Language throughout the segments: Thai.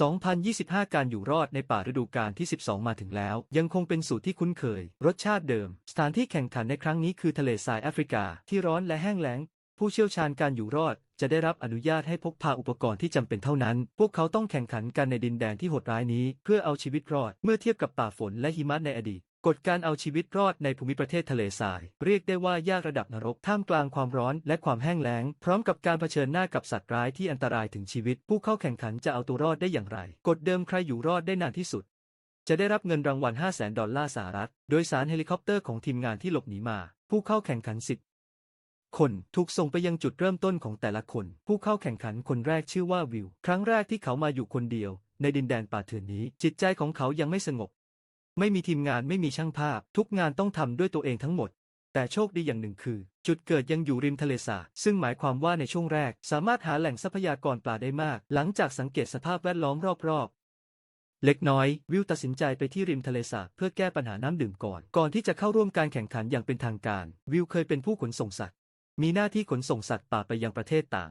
2025 การอยู่รอดในป่าฤดูกาลที่ 12 มาถึงแล้ว ยังคงเป็นสูตรที่คุ้นเคย รสชาติเดิม สถานที่แข่งขันในครั้งนี้คือทะเลทรายแอฟริกา ที่ร้อนและแห้งแล้ง ผู้เชี่ยวชาญการอยู่รอด จะได้รับอนุญาตให้พกพาอุปกรณ์ที่จำเป็นเท่านั้น พวกเขาต้องแข่งขันกันในดินแดนที่โหดร้ายนี้ เพื่อเอาชีวิตรอด เมื่อเทียบกับป่าฝนและหิมะในอดีต กฎการเอาชีวิตรอดในภูมิประเทศทะเลทราย เรียกได้ว่ายากระดับนรกท่ามกลางความร้อนและความแห้งแล้ง พร้อมกับการเผชิญหน้ากับสัตว์ร้ายที่อันตรายถึงชีวิต ผู้เข้าแข่งขันจะเอาตัวรอดได้อย่างไร กฎเดิมใครอยู่รอดได้นานที่สุด จะได้รับเงินรางวัล 5 0 0 0 0 0ดอลลาร์สหรัฐ โดยสารเฮลิคอปเตอร์ของทีมงานที่หลบหนีมา ผู้เข้าแข่งขัน10คนถูกส่งไปยังจุดเริ่มต้นของแต่ละคน ผู้เข้าแข่งขันคนแรกชื่อว่าวิว ครั้งแรกที่เขามาอยู่คนเดียว ในดินแดนป่าเถื่อนนี้ จิตใจของเขายังไม่สงบ ไม่มีทีมงานไม่มีช่างภาพ ทุกงานต้องทำด้วยตัวเองทั้งหมด แต่โชคดีอย่างหนึ่งคือ จุดเกิดยังอยู่ริมทะเลสาบซึ่งหมายความว่าในช่วงแรก สามารถหาแหล่งทรัพยากรปลาได้มาก หลังจากสังเกตสภาพแวดล้อมรอบๆ เล็กน้อย วิวตัดสินใจไปที่ริมทะเลสาบเพื่อแก้ปัญหาน้ำดื่มก่อน ก่อนที่จะเข้าร่วมการแข่งขันอย่างเป็นทางการ วิวเคยเป็นผู้ขนส่งสัตว์ มีหน้าที่ขนส่งสัตว์ป่าไปยังประเทศต่าง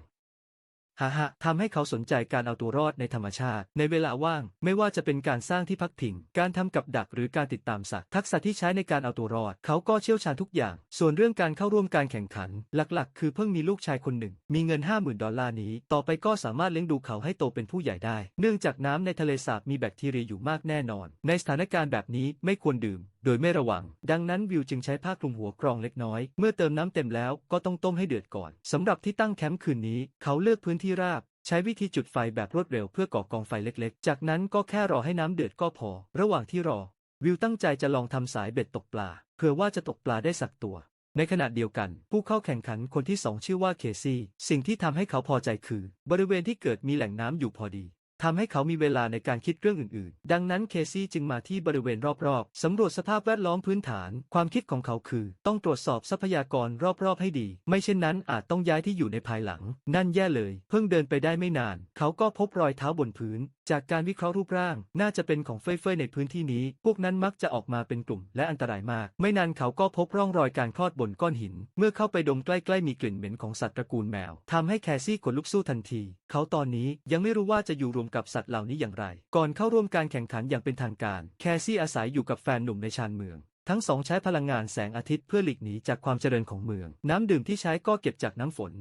ฮ่าฮะทำให้เขาสนใจการเอาตัวรอดในธรรมชาติ ในเวลาว่าง ไม่ว่าจะเป็นการสร้างที่พักพิง การทำกับดักหรือการติดตามสัตว์ ทักษะที่ใช้ในการเอาตัวรอด เขาก็เชี่ยวชาญทุกอย่าง ส่วนเรื่องการเข้าร่วมการแข่งขัน หลักๆ คือเพิ่งมีลูกชายคนหนึ่ง มีเงิน 50,000 ดอลลาร์นี้ ต่อไปก็สามารถเลี้ยงดูเขาให้โตเป็นผู้ใหญ่ได้ เนื่องจากน้ำในทะเลสาบมีแบคทีเรียอยู่มากแน่นอน ในสถานการณ์แบบนี้ไม่ควรดื่มโดยไม่ระวัง ดังนั้นวิวจึงใช้ผ้าคลุมหัวกรองเล็กน้อย เมื่อเติมน้ำเต็มแล้วก็ต้องต้มให้เดือดก่อนสำหรับที่ตั้งแคมป์คืนนี้ เขาเลือกพื้นที่ราบ ใช้วิธีจุดไฟแบบรวดเร็วเพื่อก่อกองไฟเล็กๆ จากนั้นก็แค่รอให้น้ำเดือดก็พอ ระหว่างที่รอ วิวตั้งใจจะลองทำสายเบ็ดตกปลา เพื่อว่าจะตกปลาได้สักตัว ในขณะเดียวกัน ผู้เข้าแข่งขันคนที่สองชื่อว่าเคซี่ สิ่งที่ทำให้เขาพอใจคือ บริเวณที่เกิดมีแหล่งน้ำอยู่พอดี ทำให้เขามีเวลาในการคิดเรื่องอื่นๆ ดังนั้นเคซี่จึงมาที่บริเวณรอบๆ สำรวจสภาพแวดล้อมพื้นฐาน ความคิดของเขาคือ ต้องตรวจสอบทรัพยากรรอบๆ ให้ดี ไม่เช่นนั้นอาจต้องย้ายที่อยู่ในภายหลัง นั่นแย่เลย เพิ่งเดินไปได้ไม่นาน เขาก็พบรอยเท้าบนพื้นจากการวิเคราะห์รูปร่าง น่าจะเป็นของเฟยๆในพื้นที่นี้ พวกนั้นมักจะออกมาเป็นกลุ่มและอันตรายมาก ไม่นานเขาก็พบร่องรอยการคลอดบนก้อนหิน เมื่อเข้าไปดมใกล้ๆมีกลิ่นเหม็นของสัตว์ตระกูลแมวทำให้แคซี่ขนลุกสู้ทันที เขาตอนนี้ยังไม่รู้ว่าจะอยู่รวมกับสัตว์เหล่านี้อย่างไร ก่อนเข้าร่วมการแข่งขันอย่างเป็นทางการ แคซี่อาศัยอยู่กับแฟนหนุ่มในชานเมืองทั้งสองใช้พลังงานแสงอาทิตย์เพื่อหลีกหนีจากความเจริญของเมือง น้ำดื่มที่ใช้ก็เก็บจากน้ำฝน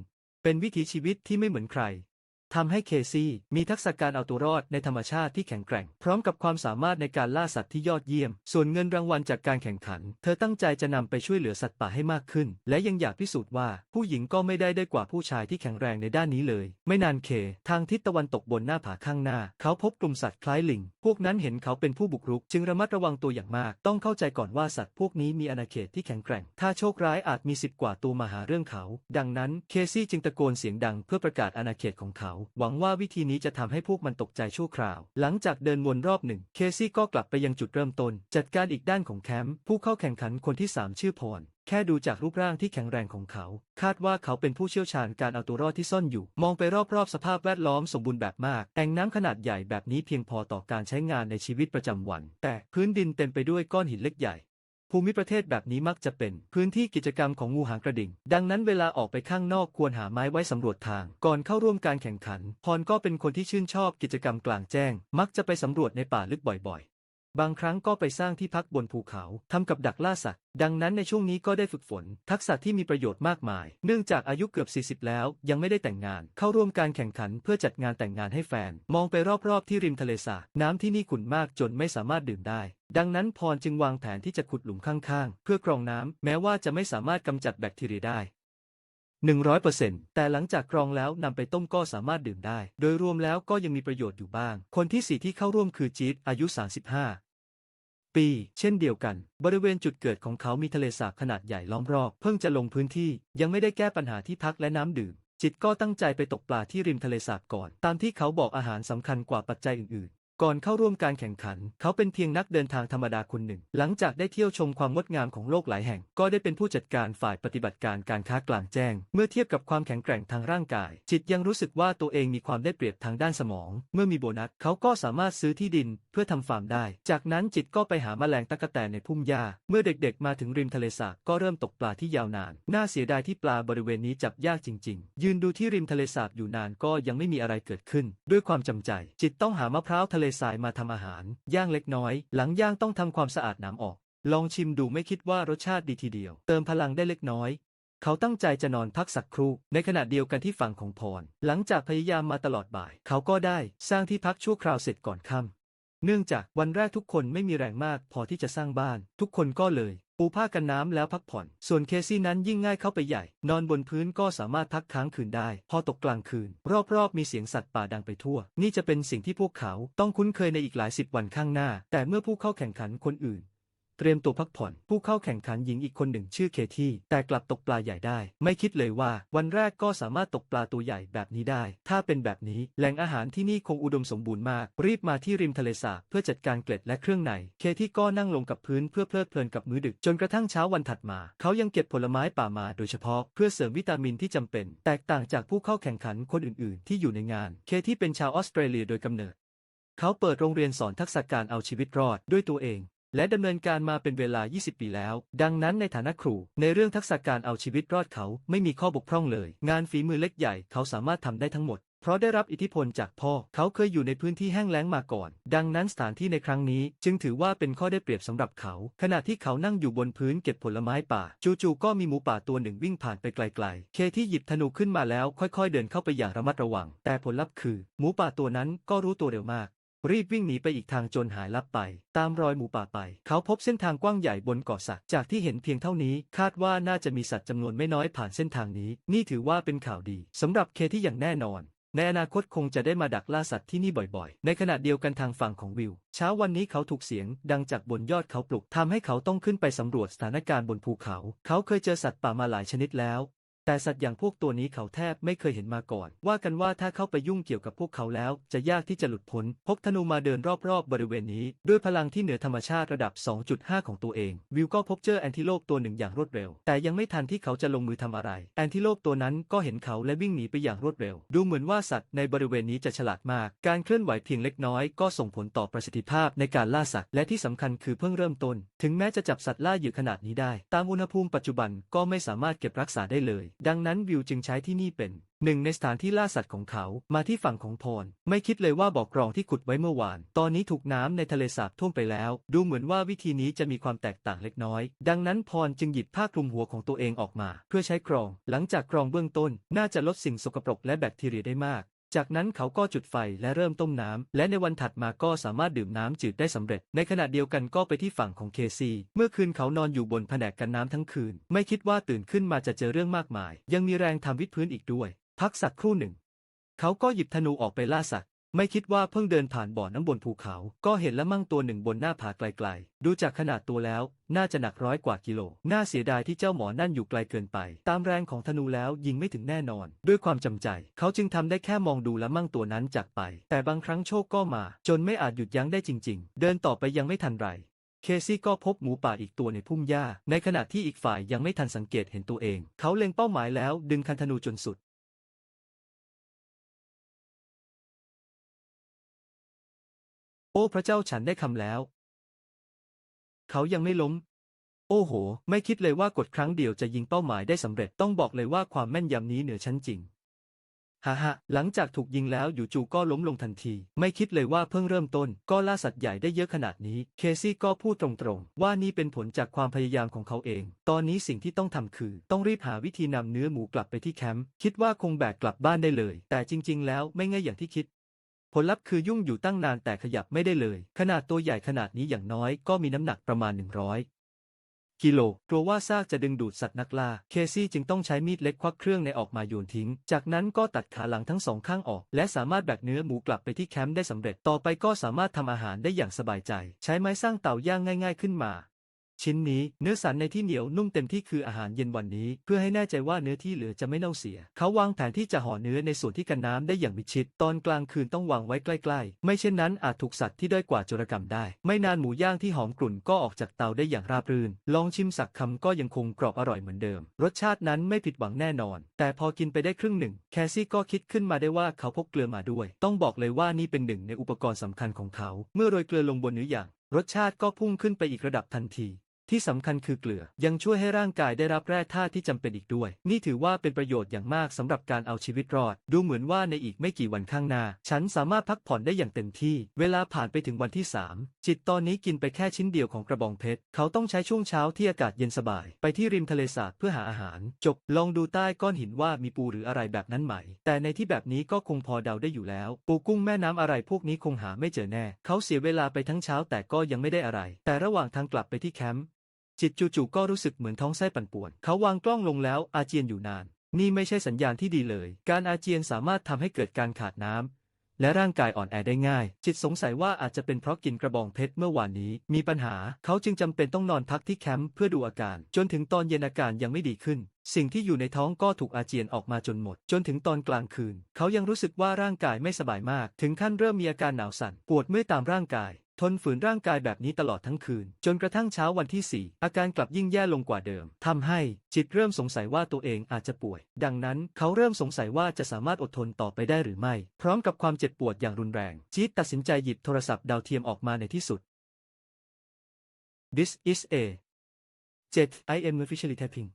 เป็นวิถีชีวิตที่ไม่เหมือนใคร ทำให้เคซี่มีทักษะการเอาตัวรอดในธรรมชาติที่แข็งแกร่ง พร้อมกับความสามารถในการล่าสัตว์ที่ยอดเยี่ยม ส่วนเงินรางวัลจากการแข่งขัน เธอตั้งใจจะนำไปช่วยเหลือสัตว์ป่าให้มากขึ้น และยังอยากพิสูจน์ว่าผู้หญิงก็ไม่ได้ได้กว่าผู้ชายที่แข็งแรงในด้านนี้เลย ไม่นานเค ทางทิศตะวันตกบนหน้าผาข้างหน้า เขาพบกลุ่มสัตว์คล้ายลิง พวกนั้นเห็นเขาเป็นผู้บุกรุก จึงระมัดระวังตัวอย่างมาก ต้องเข้าใจก่อนว่าสัตว์พวกนี้มีอาณาเขตที่แข็งแกร่ง ถ้าโชคร้ายอาจมีสิบกว่าตัวมาหาเรื่องเขา ดังนั้นเคซี่จึงตะโกนเสียงดังเพื่อประกาศอาณาเขตของเขาหวังว่าวิธีนี้จะทำให้พวกมันตกใจชั่วคราว หลังจากเดินวนรอบหนึ่ง เคซี่ก็กลับไปยังจุดเริ่มต้น จัดการอีกด้านของแคมป์ผู้เข้าแข่งขันคนที่สามชื่อพรแค่ดูจากรูปร่างที่แข็งแรงของเขา คาดว่าเขาเป็นผู้เชี่ยวชาญการเอาตัวรอดที่ซ่อนอยู่ มองไปรอบๆ สภาพแวดล้อมสมบูรณ์แบบมาก แอ่งน้ำขนาดใหญ่แบบนี้เพียงพอต่อการใช้งานในชีวิตประจำวัน แต่พื้นดินเต็มไปด้วยก้อนหินเล็กใหญ่ ภูมิประเทศแบบนี้มักจะเป็นพื้นที่กิจกรรมของงูหางกระดิ่ง ดังนั้นเวลาออกไปข้างนอกควรหาไม้ไว้สำรวจทาง ก่อนเข้าร่วมการแข่งขัน พรก็เป็นคนที่ชื่นชอบกิจกรรมกลางแจ้ง มักจะไปสำรวจในป่าลึกบ่อยๆ บางครั้งก็ไปสร้างที่พักบนภูเขาทำกับดักล่าสัตว์ ดังนั้นในช่วงนี้ก็ได้ฝึกฝน ทักษะที่มีประโยชน์มากมาย เนื่องจากอายุเกือบ 40 แล้ว ยังไม่ได้แต่งงาน เข้าร่วมการแข่งขันเพื่อจัดงานแต่งงานให้แฟน มองไปรอบๆที่ริมทะเลสาบน้ำที่นี่ขุ่นมากจนไม่สามารถดื่มได้ ดังนั้นพรจึงวางแผนที่จะขุดหลุมข้างๆ เพื่อกรองน้ำแม้ว่าจะไม่สามารถกำจัดแบคทีเรียได้ 100%แต่หลังจากกรองแล้วนำไปต้มก็สามารถดื่มได้ โดยรวมแล้วก็ยังมีประโยชน์อยู่บ้าง คนที่สี่ที่เข้าร่วมคือจีดอายุ 35 ปี เช่นเดียวกัน บริเวณจุดเกิดของเขามีทะเลสาบขนาดใหญ่ล้อมรอบ เพิ่งจะลงพื้นที่ยังไม่ได้แก้ปัญหาที่พักและน้ำดื่มจิตก็ตั้งใจไปตกปลาที่ริมทะเลสาบก่อน ตามที่เขาบอกอาหารสำคัญกว่าปัจจัยอื่น ก่อนเข้าร่วมการแข่งขัน เขาเป็นเพียงนักเดินทางธรรมดาคนหนึ่ง หลังจากได้เที่ยวชมความงดงามของโลกหลายแห่ง ก็ได้เป็นผู้จัดการฝ่ายปฏิบัติการการค้ากลางแจ้ง เมื่อเทียบกับความแข็งแกร่งทางร่างกาย จิตยังรู้สึกว่าตัวเองมีความได้เปรียบทางด้านสมอง เมื่อมีโบนัส เขาก็สามารถซื้อที่ดิน เพื่อทำฟาร์มได้ จากนั้นจิตก็ไปหาแมลงตะกแตนในพุ่มหญ้า เมื่อเด็กๆ มาถึงริมทะเลสาบก็เริ่มตกปลาที่ยาวนาน น่าเสียดายที่ปลาบริเวณนี้จับยากจริง ๆ ยืนดูที่ริมทะเลสาบอยู่นานก็ยังไม่มีอะไรเกิดขึ้น ด้วยความจำใจ จิตต้องหามะพร้าวทะเลทรายมาทำอาหาร ย่างเล็กน้อย หลังย่างต้องทำความสะอาดน้ำออก ลองชิมดูไม่คิดว่ารสชาติดีทีเดียว เติมพลังได้เล็กน้อย เขาตั้งใจจะนอนพักสักครู่ ในขณะเดียวกันที่ฝั่งของพร หลังจากพยายามมาตลอดบ่าย เขาก็ได้สร้างที่พักชั่วคราวเสร็จก่อนค่ำ เนื่องจากวันแรกทุกคนไม่มีแรงมากพอที่จะสร้างบ้าน ทุกคนก็เลยปูผ้ากันน้ำแล้วพักผ่อน ส่วนเคซี่นั้นยิ่งง่ายเข้าไปใหญ่ นอนบนพื้นก็สามารถพักค้างคืนได้ พอตกกลางคืน รอบๆ มีเสียงสัตว์ป่าดังไปทั่ว นี่จะเป็นสิ่งที่พวกเขาต้องคุ้นเคยในอีกหลายสิบวันข้างหน้า แต่เมื่อผู้เข้าแข่งขันคนอื่น เตรียมตัวพักผ่อน ผู้เข้าแข่งขันหญิงอีกคนหนึ่งชื่อเคที่แต่กลับตกปลาใหญ่ได้ ไม่คิดเลยว่า วันแรกก็สามารถตกปลาตัวใหญ่แบบนี้ได้ ถ้าเป็นแบบนี้แหล่งอาหารที่นี่คงอุดมสมบูรณ์มาก รีบมาที่ริมทะเลสาบเพื่อจัดการเกล็ดและเครื่องใน เคที่ก็นั่งลงกับพื้นเพื่อเพลิดเพลินกับมื้อดึกจนกระทั่งเช้าวันถัดมา เขายังเก็บผลไม้ป่ามาโดยเฉพาะเพื่อเสริมวิตามินที่จำเป็น แตกต่างจากผู้เข้าแข่งขันคนอื่น ๆ ที่อยู่ในงาน เคที่เป็นชาวออสเตรเลียโดยกำเนิด เขาเปิดโรงเรียนสอนทักษะการเอาชีวิตรอดด้วยตัวเอง และดำเนินการมาเป็นเวลา 20 ปีแล้ว ดังนั้นในฐานะครู ในเรื่องทักษะการเอาชีวิตรอดเขาไม่มีข้อบกพร่องเลย งานฝีมือเล็กใหญ่เขาสามารถทำได้ทั้งหมด เพราะได้รับอิทธิพลจากพ่อ เขาเคยอยู่ในพื้นที่แห้งแล้งมาก่อน ดังนั้นสถานที่ในครั้งนี้จึงถือว่าเป็นข้อได้เปรียบสำหรับเขา ขณะที่เขานั่งอยู่บนพื้นเก็บผลไม้ป่า จู่ๆก็มีหมูป่าตัวหนึ่งวิ่งผ่านไปไกลๆ เคที่หยิบธนูขึ้นมาแล้วค่อยๆ เดินเข้าไปอย่างระมัดระวัง แต่ผลลัพธ์คือ หมูป่าตัวนั้นก็รู้ตัวเร็วมาก รีบวิ่งหนีไปอีกทางจนหายลับไป ตามรอยหมูป่าไป เขาพบเส้นทางกว้างใหญ่บนเกาะสักจากที่เห็นเพียงเท่านี้ คาดว่าน่าจะมีสัตว์จำนวนไม่น้อยผ่านเส้นทางนี้ นี่ถือว่าเป็นข่าวดีสำหรับเคที่อย่างแน่นอน ในอนาคตคงจะได้มาดักล่าสัตว์ที่นี่บ่อยๆ ในขณะเดียวกันทางฝั่งของวิว เช้าวันนี้เขาถูกเสียง ดังจากบนยอดเขาปลุกทำให้เขาต้องขึ้นไปสำรวจสถานการณ์บนภูเขา เขาเคยเจอสัตว์ป่ามาหลายชนิดแล้ว แต่สัตว์อย่างพวกตัวนี้เขาแทบไม่เคยเห็นมาก่อน ว่ากันว่าถ้าเข้าไปยุ่งเกี่ยวกับพวกเขาแล้ว จะยากที่จะหลุดพ้น พกธนูมาเดินรอบๆบริเวณนี้ ด้วยพลังที่เหนือธรรมชาติระดับ 2.5 ของตัวเอง วิวก็พบเจอแอนติโลปตัวหนึ่งอย่างรวดเร็ว แต่ยังไม่ทันที่เขาจะลงมือทำอะไร แอนติโลปตัวนั้นก็เห็นเขาและวิ่งหนีไปอย่างรวดเร็ว ดูเหมือนว่าสัตว์ในบริเวณนี้จะฉลาดมาก การเคลื่อนไหวเพียงเล็กน้อยก็ส่งผลต่อประสิทธิภาพในการล่าสัตว์ และที่สำคัญคือเพิ่งเริ่มต้น ถึงแม้จะจับสัตว์ล่าเหยื่อขนาดนี้ได้ ตามอุณหภูมิปัจจุบันก็ไม่สามารถเก็บรักษาได้เลยดังนั้นวิวจึงใช้ที่นี่เป็นหนึ่งในสถานที่ล่าสัตว์ของเขา มาที่ฝั่งของพร ไม่คิดเลยว่าบ่อกรองที่ขุดไว้เมื่อวาน ตอนนี้ถูกน้ำในทะเลสาบท่วมไปแล้ว ดูเหมือนว่าวิธีนี้จะมีความแตกต่างเล็กน้อย ดังนั้นพรจึงหยิบผ้าคลุมหัวของตัวเองออกมา เพื่อใช้กรอง หลังจากกรองเบื้องต้น น่าจะลดสิ่งสกปรกและแบคทีเรียได้มาก จากนั้นเขาก็จุดไฟและเริ่มต้มน้ำและในวันถัดมาก็สามารถดื่มน้ำจืดได้สำเร็จ ในขณะเดียวกันก็ไปที่ฝั่งของเคซี เมื่อคืนเขานอนอยู่บนแผนกกันน้ำทั้งคืน ไม่คิดว่าตื่นขึ้นมาจะเจอเรื่องมากมาย ยังมีแรงทำวิดพื้นอีกด้วย พักสักครู่หนึ่ง เขาก็หยิบธนูออกไปล่าสัตว์ ไม่คิดว่าเพิ่งเดินผ่านบ่อน้ำบนภูเขา ก็เห็นละมั่งตัวหนึ่งบนหน้าผาไกลๆ ดูจากขนาดตัวแล้ว น่าจะหนักร้อยกว่ากิโล น่าเสียดายที่เจ้าหมอนั่นอยู่ไกลเกินไป ตามแรงของธนูแล้วยิงไม่ถึงแน่นอน ด้วยความจำใจ เขาจึงทำได้แค่มองดูละมั่งตัวนั้นจากไป แต่บางครั้งโชคก็มา จนไม่อาจหยุดยั้งได้จริง ๆ เดินต่อไปยังไม่ทันไรเคซี่ก็พบหมูป่าอีกตัวในพุ่มหญ้า ในขณะที่อีกฝ่ายยังไม่ทันสังเกตเห็นตัวเอง เขาเล็งเป้าหมายแล้วดึงคันธนูจนสุด โอ้พระเจ้าฉันได้คำแล้ว เขายังไม่ล้ม โอ้โห ไม่คิดเลยว่ากดครั้งเดียวจะยิงเป้าหมายได้สำเร็จต้องบอกเลยว่าความแม่นยำนี้เหนือชั้นจริงฮ่าฮ่าหลังจากถูกยิงแล้วอยู่จู่ก็ล้มลงทันที ไม่คิดเลยว่าเพิ่งเริ่มต้น ก็ล่าสัตว์ใหญ่ได้เยอะขนาดนี้ เคซี่ก็พูดตรงๆ ว่านี่เป็นผลจากความพยายามของเขาเอง ตอนนี้สิ่งที่ต้องทำคือ ต้องรีบหาวิธีนำเนื้อหมูกลับไปที่แคมป์ คิดว่าคงแบกกลับบ้านได้เลย แต่จริง ๆ แล้วไม่ง่ายอย่างที่คิด ผลลัพธ์คือยุ่งอยู่ตั้งนานแต่ขยับไม่ได้เลย ขนาดตัวใหญ่ขนาดนี้อย่างน้อยก็มีน้ำหนักประมาณ 100 กิโล กลัวว่าซากจะดึงดูดสัตว์นักล่า เคซี่จึงต้องใช้มีดเล็กควักเครื่องในออกมาโยนทิ้ง จากนั้นก็ตัดขาหลังทั้งสองข้างออก และสามารถแบกเนื้อหมูกลับไปที่แคมป์ได้สำเร็จ ต่อไปก็สามารถทำอาหารได้อย่างสบายใจ ใช้ไม้สร้างเตาย่างง่าย ๆ ขึ้นมา ชิ้นนี้เนื้อสันในที่เหนียวนุ่มเต็มที่คืออาหารเย็นวันนี้ เพื่อให้แน่ใจว่าเนื้อที่เหลือจะไม่เน่าเสีย เขาวางแผนที่จะห่อเนื้อในส่วนที่กันน้ำได้อย่างมิดชิด ตอนกลางคืนต้องวางไว้ใกล้ๆ ไม่เช่นนั้นอาจถูกสัตว์ที่ด้อยกว่าโจรกรรมได้ ไม่นานหมูย่างที่หอมกลุ่นก็ออกจากเตาได้อย่างราบรื่น ลองชิมสักคำก็ยังคงกรอบอร่อยเหมือนเดิม รสชาตินั้นไม่ผิดหวังแน่นอน แต่พอกินไปได้ครึ่งหนึ่ง แคซี่ก็คิดขึ้นมาได้ว่าเขาพกเกลือมาด้วย ต้องบอกเลยว่านี่เป็นหนึ่งในอุปกรณ์สำคัญของเขา เมื่อโรยเกลือลงบนเนื้อย่างรสชาติก็พุ่งขึ้นไปอีกระดับทันที ที่สำคัญคือเกลือ ยังช่วยให้ร่างกายได้รับแร่ธาตุที่จำเป็นอีกด้วย นี่ถือว่าเป็นประโยชน์อย่างมากสำหรับการเอาชีวิตรอด ดูเหมือนว่าในอีกไม่กี่วันข้างหน้า ฉันสามารถพักผ่อนได้อย่างเต็มที่ เวลาผ่านไปถึงวันที่ 3 จิตตอนนี้กินไปแค่ชิ้นเดียวของกระบองเพชร เขาต้องใช้ช่วงเช้าที่อากาศเย็นสบาย ไปที่ริมทะเลสาบเพื่อหาอาหาร จบ ลองดูใต้ก้อนหินว่ามีปูหรืออะไรแบบนั้นไหม แต่ในที่แบบนี้ก็คงพอเดาได้อยู่แล้ว ปูกุ้งแม่น้ำอะไรพวกนี้คงหาไม่เจอแน่ เขาเสียเวลาไปทั้งเช้าแต่ก็ยังไม่ได้อะไร แต่ระหว่างทางกลับไปที่แคมป์ จิตจู่ๆก็รู้สึกเหมือนท้องไส้ปั่นป่วน เขาวางกล้องลงแล้วอาเจียนอยู่นาน นี่ไม่ใช่สัญญาณที่ดีเลย การอาเจียนสามารถทำให้เกิดการขาดน้ำและร่างกายอ่อนแอได้ง่าย จิตสงสัยว่าอาจจะเป็นเพราะกินกระบองเพชรเมื่อวานนี้ มีปัญหา เขาจึงจำเป็นต้องนอนพักที่แคมป์เพื่อดูอาการ จนถึงตอนเย็นอาการยังไม่ดีขึ้น สิ่งที่อยู่ในท้องก็ถูกอาเจียนออกมาจนหมด จนถึงตอนกลางคืน เขายังรู้สึกว่าร่างกายไม่สบายมาก ถึงขั้นเริ่มมีอาการหนาวสั่น ปวดเมื่อยตามร่างกาย ทนฝืนร่างกายแบบนี้ตลอดทั้งคืน จนกระทั่งเช้าวันที่ 4 อาการกลับยิ่งแย่ลงกว่าเดิมทำให้จิตเริ่มสงสัยว่าตัวเองอาจจะป่วย ดังนั้นเขาเริ่มสงสัยว่าจะสามารถอดทนต่อไปได้หรือไม่ พร้อมกับความเจ็บปวดอย่างรุนแรงจีตตัดสินใจหยิบโทรศัพท์ดาวเทียมออกมาในที่สุด This is a jet I am officially tapping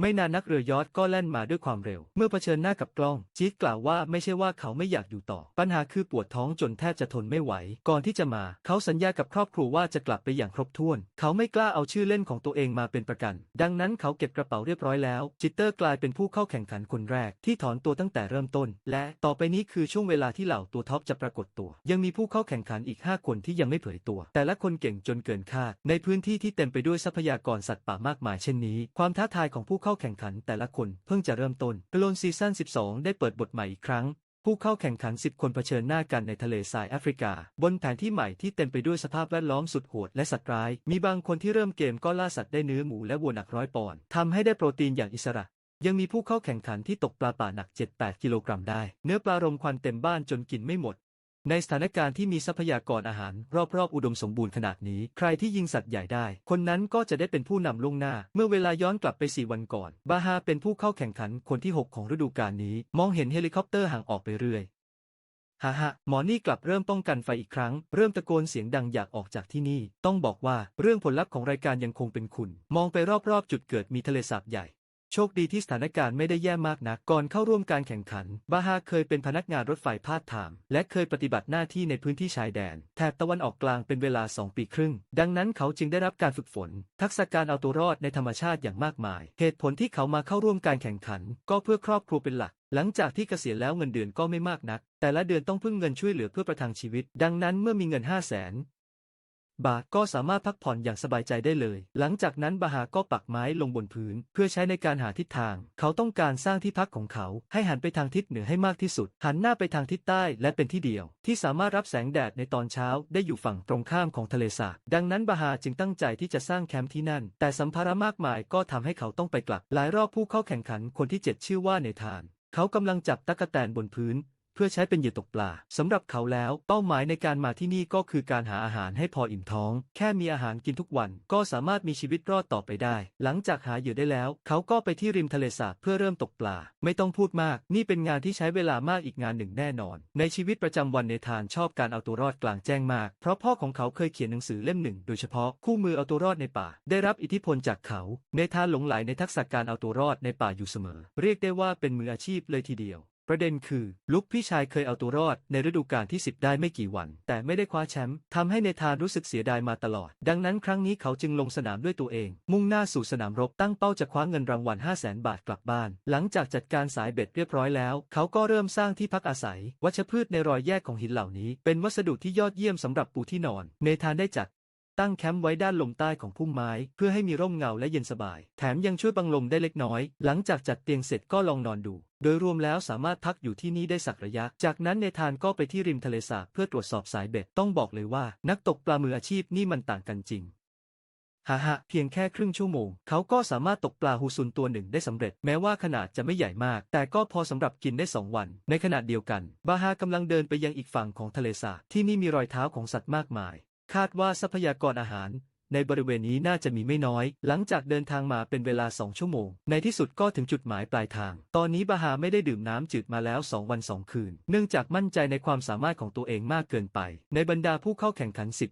ไม่นานนักเรือยอทก็แล่นมาด้วยความเร็ว เมื่อเผชิญหน้ากับกล้อง จี๊ดกล่าวว่าไม่ใช่ว่าเขาไม่อยากอยู่ต่อ ปัญหาคือปวดท้องจนแทบจะทนไม่ไหว ก่อนที่จะมา เขาสัญญากับครอบครัวว่าจะกลับไปอย่างครบถ้วน เขาไม่กล้าเอาชื่อเล่นของตัวเองมาเป็นประกัน ดังนั้นเขาเก็บกระเป๋าเรียบร้อยแล้ว จิตเตอร์กลายเป็นผู้เข้าแข่งขันคนแรก ที่ถอนตัวตั้งแต่เริ่มต้น และต่อไปนี้คือช่วงเวลาที่เหล่าตัวท็อปจะปรากฏตัว ยังมีผู้เข้าแข่งขันอีก 5 คนที่ยังไม่เผยตัว แต่ละคนเก่งจนเกินคาด ในพื้นที่ที่เต็มไปด้วยทรัพยากรสัตว์ป่ามากมายเช่นนี้ ความท้าทายของผู้เข้าแข่งขันแต่ละคนเพิ่งจะเริ่มต้นกลนซีซั่น 12 ได้เปิดบทใหม่อีกครั้ง ผู้เข้าแข่งขัน 10 คนเผชิญหน้ากันในทะเลทรายแอฟริกา บนแผนที่ใหม่ที่เต็มไปด้วยสภาพแวดล้อมสุดโหดและสัตว์ร้าย มีบางคนที่เริ่มเกมก็ล่าสัตว์ได้เนื้อหมูและวัวหนักร้อยปอนด์ทำให้ได้โปรตีนอย่างอิสระยังมีผู้เข้าแข่งขันที่ตกปลาป่าหนัก 7-8 กิโลกรัมได้ เนื้อปลารมควันเต็มบ้านจนกินไม่หมด ในสถานการณ์ที่มีทรัพยากรอาหาร รอบๆ อุดมสมบูรณ์ขนาดนี้ ใครที่ยิงสัตว์ใหญ่ได้ คนนั้นก็จะได้เป็นผู้นำล่วงหน้า เมื่อเวลาย้อนกลับไป 4 วันก่อน บาฮาเป็นผู้เข้าแข่งขันคนที่ 6 ของฤดูกาลนี้ มองเห็นเฮลิคอปเตอร์ห่างออกไปเรื่อยฮ่าฮ่าหมอนี่กลับเริ่มป้องกันไฟอีกครั้ง เริ่มตะโกนเสียงดังอยากออกจากที่นี่ ต้องบอกว่าเรื่องผลลัพธ์ของรายการยังคงเป็นคุณ มองไปรอบๆ จุดเกิดมีทะเลสาบใหญ่ โชคดีที่สถานการณ์ไม่ได้แย่มากนัก ก่อนเข้าร่วมการแข่งขัน บาฮาเคยเป็นพนักงานรถไฟพาดไทม์และเคยปฏิบัติหน้าที่ในพื้นที่ชายแดนแถบตะวันออกกลางเป็นเวลา 2 ปีครึ่ง ดังนั้นเขาจึงได้รับการฝึกฝน ทักษะการเอาตัวรอดในธรรมชาติอย่างมากมาย เหตุผลที่เขามาเข้าร่วมการแข่งขัน ก็เพื่อครอบครัวเป็นหลัก หลังจากที่เกษียณแล้วเงินเดือนก็ไม่มากนักแต่ละเดือนต้องพึ่งเงินช่วยเหลือเพื่อประทังชีวิต ดังนั้นเมื่อมีเงิน 5 0 0 0 0 0 บาก็สามารถพักผ่อนอย่างสบายใจได้เลย หลังจากนั้นบาฮาก็ปักไม้ลงบนพื้น เพื่อใช้ในการหาทิศทาง เขาต้องการสร้างที่พักของเขา ให้หันไปทางทิศเหนือให้มากที่สุด หันหน้าไปทางทิศใต้และเป็นที่เดียว ที่สามารถรับแสงแดดในตอนเช้าได้อยู่ฝั่งตรงข้ามของทะเลสาบ ดังนั้นบาฮาจึงตั้งใจที่จะสร้างแคมป์ที่นั่น แต่สัมภาระมากมายก็ทำให้เขาต้องไปกลับ หลายรอบผู้เข้าแข่งขันคนที่เจ็ดชื่อว่าเนธานเขากำลังจับตั๊กแตนบนพื้น เพื่อใช้เป็นเหยื่อตกปลาสำหรับเขาแล้ว เป้าหมายในการมาที่นี่ก็คือการหาอาหารให้พออิ่มท้อง แค่มีอาหารกินทุกวันก็สามารถมีชีวิตรอดต่อไปได้ หลังจากหาเหยื่อได้แล้ว เขาก็ไปที่ริมทะเลสาบเพื่อเริ่มตกปลา ไม่ต้องพูดมาก นี่เป็นงานที่ใช้เวลามากอีกงานหนึ่งแน่นอน ในชีวิตประจำวันเนธานชอบการเอาตัวรอดกลางแจ้งมาก เพราะพ่อของเขาเคยเขียนหนังสือเล่มหนึ่ง โดยเฉพาะคู่มือเอาตัวรอดในป่า ได้รับอิทธิพลจากเขาเนธานหลงไหลในทักษะการเอาตัวรอดในป่าอยู่เสมอ เรียกได้ว่าเป็นมืออาชีพเลยทีเดียว ประเด็นคือ ลุกพี่ชายเคยเอาตัวรอดในฤดูกาลที่ 10 ได้ไม่กี่วัน แต่ไม่ได้คว้าแชมป์ทำให้เนธานรู้สึกเสียดายมาตลอด ดังนั้นครั้งนี้เขาจึงลงสนามด้วยตัวเอง มุ่งหน้าสู่สนามรบตั้งเป้าจะคว้าเงินรางวัล 5 0 0 0 0 0 บาทกลับบ้าน หลังจากจัดการสายเบ็ดเรียบร้อยแล้ว เขาก็เริ่มสร้างที่พักอาศัย วัชพืชในรอยแยกของหินเหล่านี้ เป็นวัสดุที่ยอดเยี่ยมสำหรับปูที่นอน เนธานได้จัด ตั้งแคมป์ไว้ด้านลมใต้ของพุ่มไม้ เพื่อให้มีร่มเงาและเย็นสบาย แถมยังช่วยบังลมได้เล็กน้อย หลังจากจัดเตียงเสร็จก็ลองนอนดู โดยรวมแล้วสามารถพักอยู่ที่นี่ได้สักระยะ จากนั้นเนธานก็ไปที่ริมทะเลสาบเพื่อตรวจสอบสายเบ็ด ต้องบอกเลยว่า นักตกปลามืออาชีพนี่มันต่างกันจริงฮ่าฮะเพียงแค่ครึ่งชั่วโมง เขาก็สามารถตกปลาฮูซุนตัวหนึ่งได้สำเร็จ แม้ว่าขนาดจะไม่ใหญ่มาก แต่ก็พอสำหรับกินได้สองวัน ในขณะเดียวกัน บาฮากำลังเดินไปยังอีกฝั่งของทะเลสาบที่นี่มีรอยเท้าของสัตว์มากมาย คาดว่าทรัพยากรอาหาร ในบริเวณนี้น่าจะมีไม่น้อย หลังจากเดินทางมาเป็นเวลาสองชั่วโมง ในที่สุดก็ถึงจุดหมายปลายทาง ตอนนี้บาฮาไม่ได้ดื่มน้ำจืดมาแล้วสองวันสองคืน เนื่องจากมั่นใจในความสามารถของตัวเองมากเกินไป ในบรรดาผู้เข้าแข่งขันสิบ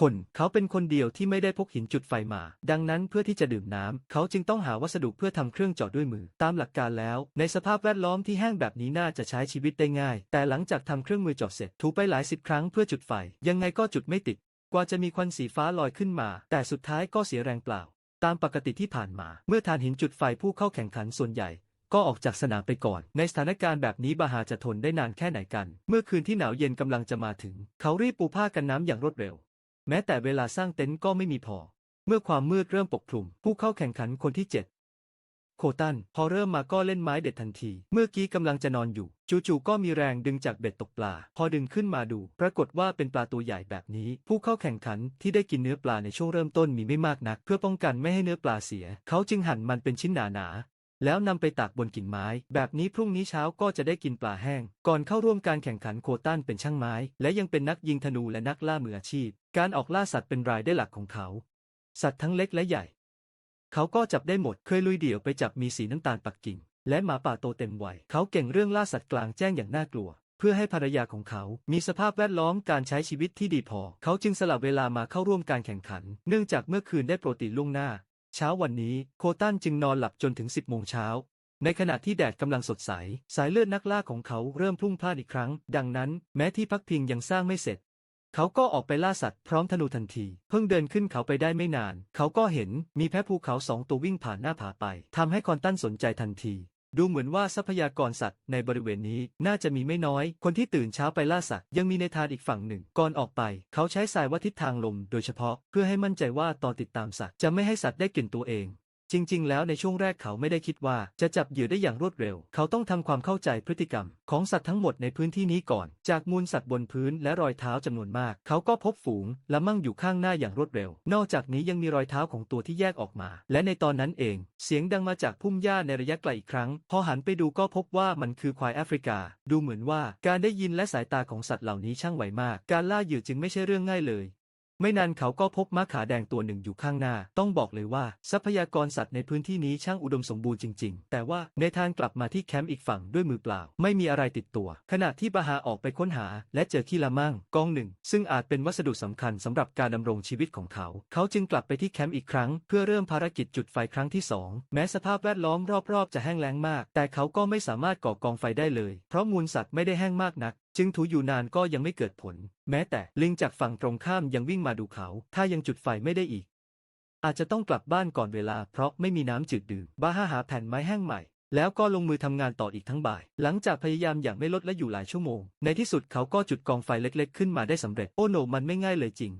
คนเขาเป็นคนเดียวที่ไม่ได้พกหินจุดไฟมา ดังนั้นเพื่อที่จะดื่มน้ำเขาจึงต้องหาวัสดุเพื่อทำเครื่องเจาะด้วยมือ ตามหลักการแล้ว ในสภาพแวดล้อมที่แห้งแบบนี้น่าจะใช้ชีวิตได้ง่าย แต่หลังจากทำเครื่องมือเจาะเสร็จถูไปหลายสิบครั้งเพื่อจุดไฟ ยังไงก็จุดไม่ติด กว่าจะมีควันสีฟ้าลอยขึ้นมา แต่สุดท้ายก็เสียแรงเปล่า ตามปกติที่ผ่านมา เมื่อทานหินจุดไฟผู้เข้าแข่งขันส่วนใหญ่ก็ออกจากสนามไปก่อน ในสถานการณ์แบบนี้บาฮาจะทนได้นานแค่ไหนกัน เมื่อคืนที่หนาวเย็นกำลังจะมาถึง เขารีบปูผ้ากันน้ำอย่างรวดเร็ว แม้แต่เวลาสร้างเต็นท์ก็ไม่มีพอ เมื่อความมืดเริ่มปกคลุม ผู้เข้าแข่งขันคนที่7โคตัน พอเริ่มมาก็เล่นไม้เด็ดทันที เมื่อกี้กำลังจะนอนอยู่ จู่ๆก็มีแรงดึงจากเบ็ดตกปลา พอดึงขึ้นมาดู ปรากฏว่าเป็นปลาตัวใหญ่แบบนี้ ผู้เข้าแข่งขันที่ได้กินเนื้อปลาในช่วงเริ่มต้นมีไม่มากนัก เพื่อป้องกันไม่ให้เนื้อปลาเสีย เขาจึงหั่นมันเป็นชิ้นหนาๆ แล้วนำไปตากบนกิ่งไม้ แบบนี้พรุ่งนี้เช้าก็จะได้กินปลาแห้ง ก่อนเข้าร่วมการแข่งขันโคตันเป็นช่างไม้ และยังเป็นนักยิงธนูและนักล่ามืออาชีพ การออกล่าสัตว์เป็นรายได้หลักของเขา สัตว์ทั้งเล็กและใหญ่ เขาก็จับได้หมดเคยลุยเดี่ยวไปจับมีสีน้ำตาลปักกิ่ง และหมาป่าโตเต็มวัยเขาเก่งเรื่องล่าสัตว์กลางแจ้งอย่างน่ากลัว เพื่อให้ภรรยาของเขา มีสภาพแวดล้อมการใช้ชีวิตที่ดีพอ เขาจึงสลับเวลามาเข้าร่วมการแข่งขัน เนื่องจากเมื่อคืนได้โปรตีนล่วงหน้า เช้าวันนี้โคตันจึงนอนหลับจนถึง 10โมงเช้าในขณะที่แดดกำลังสดใส สายเลือดนักล่าของเขาเริ่มพลุ่งพล่านอีกครั้ง ดังนั้น แม้ที่พักพิงยังสร้างไม่เสร็จ เขาก็ออกไปล่าสัตว์พร้อมธนูทันที เพิ่งเดินขึ้นเขาไปได้ไม่นาน เขาก็เห็นมีแพะภูเขาสองตัววิ่งผ่านหน้าผาไปทำให้คอนตันสนใจทันที ดูเหมือนว่าทรัพยากรสัตว์ในบริเวณนี้น่าจะมีไม่น้อย คนที่ตื่นเช้าไปล่าสัตว์ยังมีในทานอีกฝั่งหนึ่ง ก่อนออกไป เขาใช้สายวัดทิศทางลมโดยเฉพาะ เพื่อให้มั่นใจว่าตอนติดตามสัตว์จะไม่ให้สัตว์ได้กลิ่นตัวเอง จริง ๆ แล้วในช่วงแรกเขาไม่ได้คิดว่าจะจับเหยื่อได้อย่างรวดเร็ว เขาต้องทำความเข้าใจพฤติกรรม ของสัตว์ทั้งหมดในพื้นที่นี้ก่อน จากมูลสัตว์บนพื้นและรอยเท้าจำนวนมาก เขาก็พบฝูงและมั่งอยู่ข้างหน้าอย่างรวดเร็ว นอกจากนี้ยังมีรอยเท้าของตัวที่แยกออกมา และในตอนนั้นเอง เสียงดังมาจากพุ่มหญ้าในระยะไกลอีกครั้ง พอหันไปดูก็พบว่ามันคือควายแอฟริกา ดูเหมือนว่าการได้ยินและสายตาของสัตว์เหล่านี้ช่างไวมาก การล่าเหยื่อจึงไม่ใช่เรื่องง่ายเลย ไม่นานเขาก็พบม้าขาแดงตัวหนึ่งอยู่ข้างหน้า ต้องบอกเลยว่า ทรัพยากรสัตว์ในพื้นที่นี้ช่างอุดมสมบูรณ์จริง ๆ แต่ว่าในทางกลับมาที่แคมป์อีกฝั่งด้วยมือเปล่า ไม่มีอะไรติดตัว ขณะที่บาฮาออกไปค้นหา และเจอขี้ละมั่งกองหนึ่ง ซึ่งอาจเป็นวัสดุสำคัญสำหรับการดำรงชีวิตของเขา เขาจึงกลับไปที่แคมป์อีกครั้ง เพื่อเริ่มภารกิจจุดไฟครั้งที่สองแม้สภาพแวดล้อมรอบๆ จะแห้งแล้งมาก แต่เขาก็ไม่สามารถก่อกองไฟได้เลย เพราะมูลสัตว์ไม่ได้แห้งมากนัก จึงถูอยู่นานก็ยังไม่เกิดผล แม้แต่ลิงจากฝั่งตรงข้ามยังวิ่งมาดูเขา ถ้ายังจุดไฟไม่ได้อีก อาจจะต้องกลับบ้านก่อนเวลาเพราะไม่มีน้ำจืดดื่มบ้าห้าหาแผ่นไม้แห้งใหม่ แล้วก็ลงมือทำงานต่ออีกทั้งบ่าย หลังจากพยายามอย่างไม่ลดและอยู่หลายชั่วโมง ในที่สุดเขาก็จุดกองไฟเล็ก ๆ ขึ้นมาได้สำเร็จ โอ้โนมันไม่ง่ายเลยจริง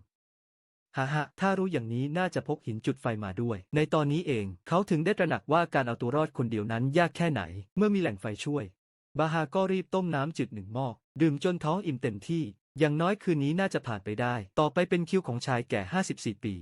ฮ่าฮะถ้ารู้อย่างนี้น่าจะพกหินจุดไฟมาด้วย ในตอนนี้เองเขาถึงได้ตระหนักว่าการเอาตัวรอดคนเดียวนั้นยากแค่ไหน เมื่อมีแหล่งไฟช่วย บาฮาก็รีบต้มน้ำจืดหนึ่งหม้อดื่มจนท้องอิ่มเต็มที่ อย่างน้อยคืนนี้น่าจะผ่านไปได้ ต่อไปเป็นคิวของชายแก่ 54 ปี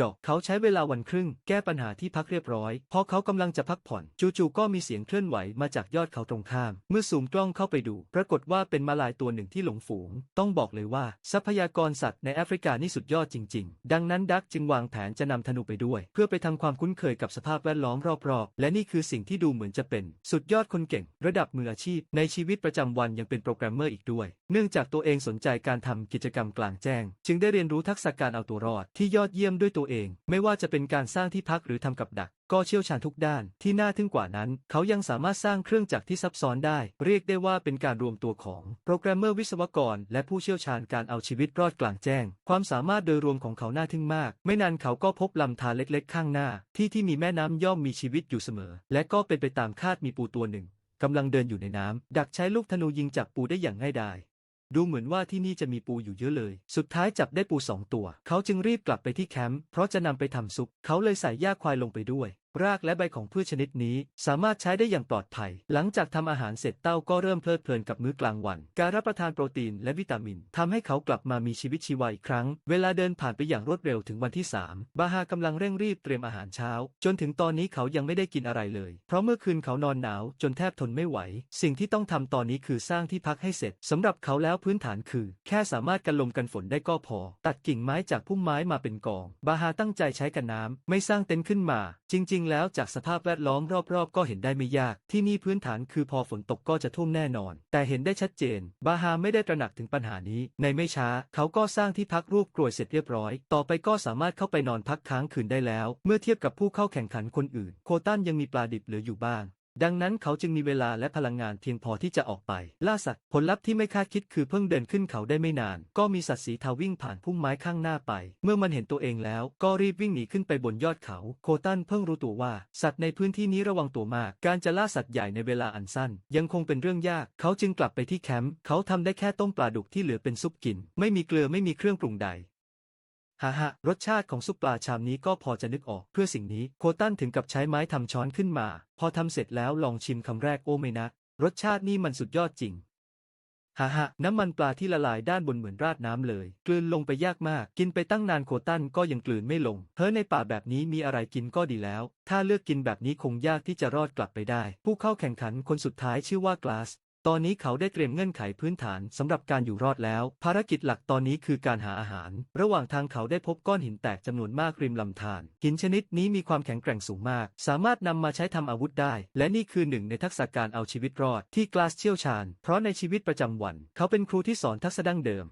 ดอกเขาใช้เวลาวันครึ่ง แก้ปัญหาที่พักเรียบร้อย พอเขากำลังจะพักผ่อนจู่ๆก็มีเสียงเคลื่อนไหวมาจากยอดเขาตรงข้าม เมื่อซูมกล้องเข้าไปดู ปรากฏว่าเป็นมาลายตัวหนึ่งที่หลงฝูง ต้องบอกเลยว่า ทรัพยากรสัตว์ในแอฟริกานี่สุดยอดจริง ๆ ดังนั้นดักจึงวางแผนจะนำธนูไปด้วย เพื่อไปทำความคุ้นเคยกับสภาพแวดล้อมรอบๆ และนี่คือสิ่งที่ดูเหมือนจะเป็น สุดยอดคนเก่ง ระดับมืออาชีพ ในชีวิตประจำวันยังเป็นโปรแกรมเมอร์อีกด้วย เนื่องจากตัวเองสนใจการทำกิจกรรมกลางแจ้ง จึงได้เรียนรู้ทักษะการเอาตัวรอดที่ยอดเยี่ยมด้วยตัวเอง ไม่ว่าจะเป็นการสร้างที่พักหรือทำกับดัก ก็เชี่ยวชาญทุกด้าน ที่น่าทึ่งกว่านั้น เขายังสามารถสร้างเครื่องจักรที่ซับซ้อนได้ เรียกได้ว่าเป็นการรวมตัวของ โปรแกรมเมอร์วิศวกร และผู้เชี่ยวชาญการเอาชีวิตรอดกลางแจ้ง ความสามารถโดยรวมของเขาน่าทึ่งมาก ไม่นานเขาก็พบลำธารเล็กๆ ข้างหน้า ที่ที่มีแม่น้ำย่อมมีชีวิตอยู่เสมอ และก็เป็นไปตามคาดมีปูตัวหนึ่งกำลังเดินอยู่ในน้ำดักใช้ลูกธนูยิงจากปูได้อย่างง่ายดาย ดูเหมือนว่าที่นี่จะมีปูอยู่เยอะเลย สุดท้ายจับได้ปูสองตัว เขาจึงรีบกลับไปที่แคมป์ เพราะจะนำไปทำซุป เขาเลยใส่หญ้าควายลงไปด้วย รากและใบของพืชชนิดนี้สามารถใช้ได้อย่างปลอดภัย หลังจากทำอาหารเสร็จเต้าก็เริ่มเพลิดเพลินกับมื้อกลางวัน การรับประทานโปรตีนและวิตามินทำให้เขากลับมามีชีวิตชีวาอีกครั้ง เวลาเดินผ่านไปอย่างรวดเร็วถึงวันที่ 3 บาฮากำลังเร่งรีบเตรียมอาหารเช้า จนถึงตอนนี้เขายังไม่ได้กินอะไรเลย เพราะเมื่อคืนเขานอนหนาวจนแทบทนไม่ไหว สิ่งที่ต้องทำตอนนี้คือสร้างที่พักให้เสร็จสำหรับเขาแล้วพื้นฐานคือ แค่สามารถกันลมกันฝนได้ก็พอ ตัดกิ่งไม้จากพุ่มไม้มาเป็นกอง บาฮาตั้งใจใช้กันน้ำไม่สร้างเต็นท์ขึ้นมา จริงๆแล้วจากสภาพแวดล้อมรอบๆ ก็เห็นได้ไม่ยาก ที่นี่พื้นฐานคือพอฝนตกก็จะท่วมแน่นอน แต่เห็นได้ชัดเจน บาฮาไม่ได้ตระหนักถึงปัญหานี้ ในไม่ช้า เขาก็สร้างที่พักรูปกรวยเสร็จเรียบร้อย ต่อไปก็สามารถเข้าไปนอนพักค้างคืนได้แล้ว เมื่อเทียบกับผู้เข้าแข่งขันคนอื่น โคตันยังมีปลาดิบเหลืออยู่บ้าง ดังนั้นเขาจึงมีเวลาและพลังงานเพียงพอที่จะออกไป ล่าสัตว์ผลลัพธ์ที่ไม่คาดคิดคือเพิ่งเดินขึ้นเขาได้ไม่นาน ก็มีสัตว์สีเทาวิ่งผ่านพุ่มไม้ข้างหน้าไป เมื่อมันเห็นตัวเองแล้ว ก็รีบวิ่งหนีขึ้นไปบนยอดเขา โคตันเพิ่งรู้ตัวว่า สัตว์ในพื้นที่นี้ระวังตัวมาก การจะล่าสัตว์ใหญ่ในเวลาอันสั้น ยังคงเป็นเรื่องยาก เขาจึงกลับไปที่แคมป์เขาทำได้แค่ต้มปลาดุกที่เหลือเป็นซุปกิน ไม่มีเกลือไม่มีเครื่องปรุงใด ฮ่าฮ่ารสชาติของซุปปลาชามนี้ก็พอจะนึกออก เพื่อสิ่งนี้โคตันถึงกับใช้ไม้ทำช้อนขึ้นมา พอทำเสร็จแล้วลองชิมคำแรกโอไม่นะ รสชาตินี่มันสุดยอดจริงฮ่าฮ่าน้ำมันปลาที่ละลายด้านบนเหมือนราดน้ำเลย กลืนลงไปยากมาก กินไปตั้งนานโคตันก็ยังกลืนไม่ลง เฮ้อในป่าแบบนี้มีอะไรกินก็ดีแล้ว ถ้าเลือกกินแบบนี้คงยากที่จะรอดกลับไปได้ ผู้เข้าแข่งขันคนสุดท้ายชื่อว่ากลาส ตอนนี้เขาได้เตรียมเงื่อนไขพื้นฐานสำหรับการอยู่รอดแล้ว ภารกิจหลักตอนนี้คือการหาอาหาร ระหว่างทางเขาได้พบก้อนหินแตกจำนวนมากริมลำธาร หินชนิดนี้มีความแข็งแกร่งสูงมาก สามารถนำมาใช้ทำอาวุธได้ และนี่คือหนึ่งในทักษะการเอาชีวิตรอดที่กลาสเชี่ยวชาญ เพราะในชีวิตประจำวัน เขาเป็นครูที่สอนทักษะดั้งเดิม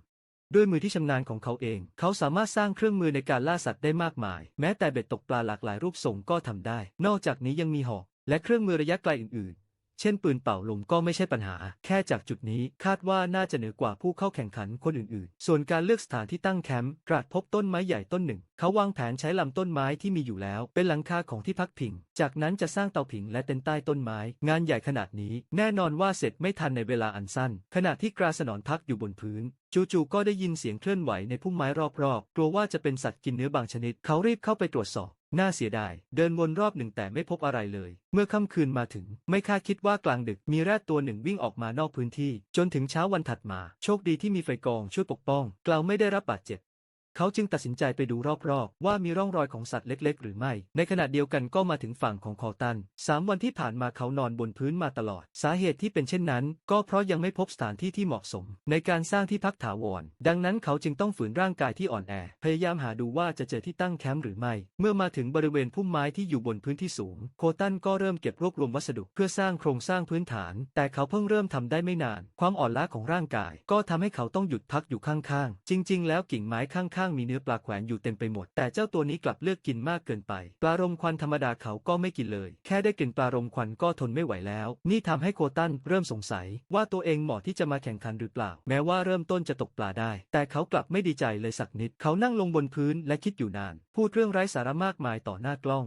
ด้วยมือที่ชำนาญของเขาเอง เขาสามารถสร้างเครื่องมือในการล่าสัตว์ได้มากมาย แม้แต่เบ็ดตกปลาหลากหลายรูปทรงก็ทำได้ นอกจากนี้ยังมีหอกและเครื่องมือระยะไกลอื่นๆ เช่นปืนเป่าลมก็ไม่ใช่ปัญหา แค่จากจุดนี้คาดว่าน่าจะเหนือกว่าผู้เข้าแข่งขันคนอื่นๆ ส่วนการเลือกสถานที่ตั้งแคมป์กราดพบต้นไม้ใหญ่ต้นหนึ่ง เขาวางแผนใช้ลำต้นไม้ที่มีอยู่แล้ว เป็นหลังคาของที่พักพิง จากนั้นจะสร้างเตาผิงและเต็นท์ใต้ต้นไม้ งานใหญ่ขนาดนี้ แน่นอนว่าเสร็จไม่ทันในเวลาอันสั้น ขณะที่กราสนอนพักอยู่บนพื้นจู่ๆก็ได้ยินเสียงเคลื่อนไหวในพุ่มไม้รอบๆ กลัวว่าจะเป็นสัตว์กินเนื้อบางชนิด เขารีบเข้าไปตรวจสอบ น่าเสียดาย เดินวนรอบหนึ่งแต่ไม่พบอะไรเลย เมื่อค่ำคืนมาถึง ไม่คาดคิดว่ากลางดึกมีแรดตัวหนึ่งวิ่งออกมานอกพื้นที่ จนถึงเช้าวันถัดมา โชคดีที่มีไฟกองช่วยปกป้อง กล่าวไม่ได้รับบาดเจ็บ เขาจึงตัดสินใจไปดูรอบๆ ว่ามีร่องรอยของสัตว์เล็กๆ หรือไม่ ในขณะเดียวกันก็มาถึงฝั่งของคอตันสามวันที่ผ่านมาเขานอนบนพื้นมาตลอด สาเหตุที่เป็นเช่นนั้น ก็เพราะยังไม่พบสถานที่ที่เหมาะสม ในการสร้างที่พักถาวร ดังนั้นเขาจึงต้องฝืนร่างกายที่อ่อนแอ พยายามหาดูว่าจะเจอที่ตั้งแคมป์หรือไม่ เมื่อมาถึงบริเวณพุ่มไม้ที่อยู่บนพื้นที่สูง โคตันก็เริ่มเก็บรวบรวมวัสดุเพื่อสร้างโครงสร้างพื้นฐาน แต่เขาเพิ่งเริ่มทำได้ไม่นาน ความอ่อนล้าของร่างกาย ก็ทำให้เขาต้องหยุดพักอยู่ข้างๆ จริง ๆ แล้วกิ่งไม้ข้างๆมีเนื้อปลาแขวนอยู่เต็มไปหมด แต่เจ้าตัวนี้กลับเลือกกินมากเกินไป ปลารมควันธรรมดาเขาก็ไม่กินเลย แค่ได้กลิ่นปลารมควันก็ทนไม่ไหวแล้ว นี่ทำให้โคตันเริ่มสงสัย ว่าตัวเองเหมาะที่จะมาแข่งขันหรือเปล่า แม้ว่าเริ่มต้นจะตกปลาได้ แต่เขากลับไม่ดีใจเลยสักนิด เขานั่งลงบนพื้นและคิดอยู่นาน พูดเรื่องไร้สาระมากมายต่อหน้ากล้อง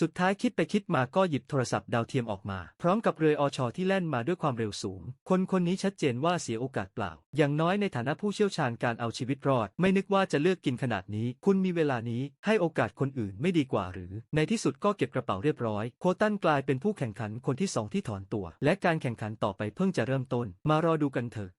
สุดท้ายคิดไปคิดมาก็หยิบโทรศัพท์ดาวเทียมออกมา พร้อมกับเรืออชอที่แล่นมาด้วยความเร็วสูง คนคนนี้ชัดเจนว่าเสียโอกาสเปล่า อย่างน้อยในฐานะผู้เชี่ยวชาญการเอาชีวิตรอด ไม่นึกว่าจะเลือกกินขนาดนี้ คุณมีเวลานี้ให้โอกาสคนอื่นไม่ดีกว่าหรือ ในที่สุดก็เก็บกระเป๋าเรียบร้อย โคตันกลายเป็นผู้แข่งขันคนที่สองที่ถอนตัว และการแข่งขันต่อไปเพิ่งจะเริ่มต้น มารอดูกันเถอะ